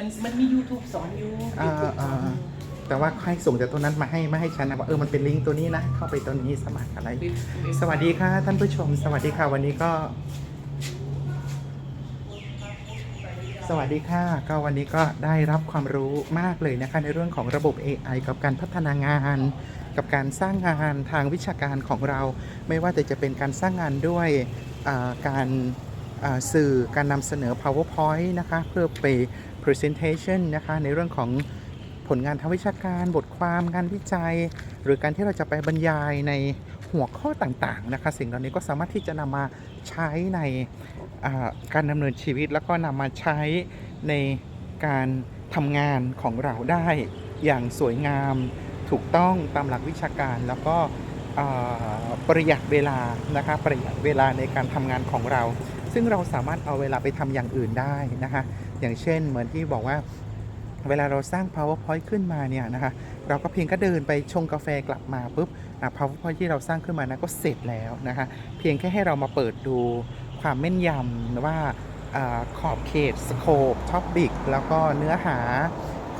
มันมันมี YouTube สอนอยู่อ่า YouTube สอนอยู่แต่ว่าให้ส่งแต่ตัวนั้นมาให้มาให้ฉันนะว่าเออมันเป็นลิงก์ตัวนี้นะเข้าไปตัวนี้สมัครอะไร สวัสดีค่ะ ท่านผู้ชม สวัสดีค่ะ วันนี้ก็ สวัสดีค่ะ ก็วันนี้ก็ได้รับความรู้มากเลยนะคะ ในเรื่องของระบบ AI กับการพัฒนางาน กับการสร้างงานทางวิชาการของเรา ไม่ว่าแต่จะเป็นการสร้างงานด้วยอ่าการ สื่อการนำเสนอ PowerPoint นะคะ เพื่อไป presentation นะคะ ในเรื่องของผลงานทางวิชาการบทความงานวิจัย หรือการที่เราจะไปบรรยายในหัวข้อต่างๆนะคะ สิ่งเหล่านี้ก็สามารถที่จะนำมาใช้ในการดำเนินชีวิต แล้วก็นำมาใช้ในการทำงานของเราได้อย่างสวยงามถูกต้องตามหลักวิชาการแล้วก็ประหยัดเวลานะคะประหยัดเวลาในการทำงานของเรา ซึ่งเราสามารถเอาเวลาไปทำอย่างอื่นได้นะคะ อย่างเช่นเหมือนที่บอกว่าเวลาเราสร้าง powerpoint ขึ้นมาเนี่ยนะคะเราก็เพียงก็เดินไปชงกาแฟกลับมาปุ๊บ powerpoint ที่เราสร้างขึ้นมานะก็เสร็จแล้วนะคะเพียงแค่ให้เรามาเปิดดูความแม่นยำว่าอาขอบเขตสโคปท็อปิกแล้วก็เนื้อหา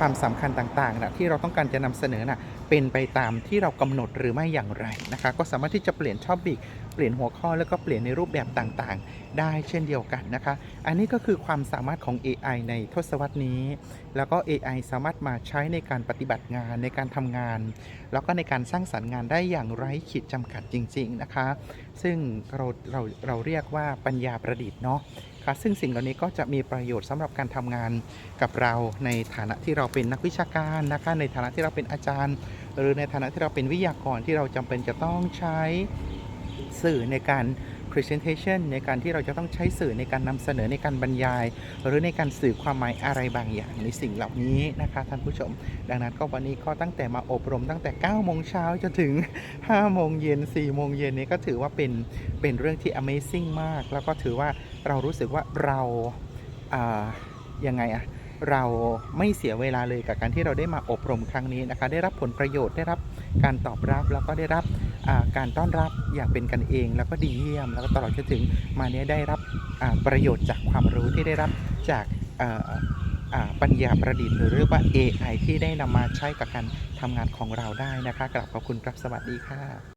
ความสำคัญต่างๆนะที่เราต้องการจะนำเสนอนะเป็นไปตามที่เรากำหนดหรือไม่อย่างไรนะคะ ก็สามารถที่จะเปลี่ยนท็อปิกเปลี่ยนหัวข้อแล้วก็เปลี่ยนในรูปแบบต่างๆ ได้เช่นเดียวกันนะคะ อันนี้ก็คือความสามารถของ AI ในทศวรรษนี้ แล้วก็ AI สามารถมาใช้ในการปฏิบัติงานในการทำงาน แล้วก็ในการสร้างสรรค์งานได้อย่างไร้ขีดจำกัดจริง ๆนะคะ ซึ่งเราเราเราเรียกว่าปัญญาประดิษฐ์เนาะ ค่ะซึ่งสิ่งเหล่านี้ก็จะมีประโยชน์สำหรับการทำงานกับเราในฐานะที่เราเป็นนักวิชาการนะคะในฐานะที่เราเป็นอาจารย์ หรือในฐานะที่เราเป็นวิทยากรที่เราจำเป็นจะต้องใช้สื่อในการ presentation ในการที่เราจะต้องใช้สื่อในการนำเสนอในการบรรยาย หรือในการสื่อความหมายอะไรบางอย่างในสิ่งเหล่านี้นะคะท่านผู้ชม ดังนั้นก็วันนี้ก็ตั้งแต่มาอบรมตั้งแต่9โมงเช้าจนถึง5โมงเย็น4โมงเย็นนี้ก็ถือว่าเป็นเป็นเรื่องที่ amazing มาก แล้วก็ถือว่าเรารู้สึกว่าเราอ่ายังไงอะเราไม่เสียเวลาเลยกับการที่เราได้มาอบรมครั้งนี้นะคะ ได้รับผลประโยชน์ได้รับการตอบรับแล้วก็ได้รับ การต้อนรับอย่างเป็นกันเอง แล้วก็ดีเยี่ยม แล้วก็ตลอดจนถึงมาเนี้ยได้รับประโยชน์จากความรู้ที่ได้รับจากปัญญาประดิษฐ์หรือเรียกว่า AI ที่ได้นำมาใช้กับการทำงานของเราได้นะคะกลับขอบคุณครับสวัสดีค่ะ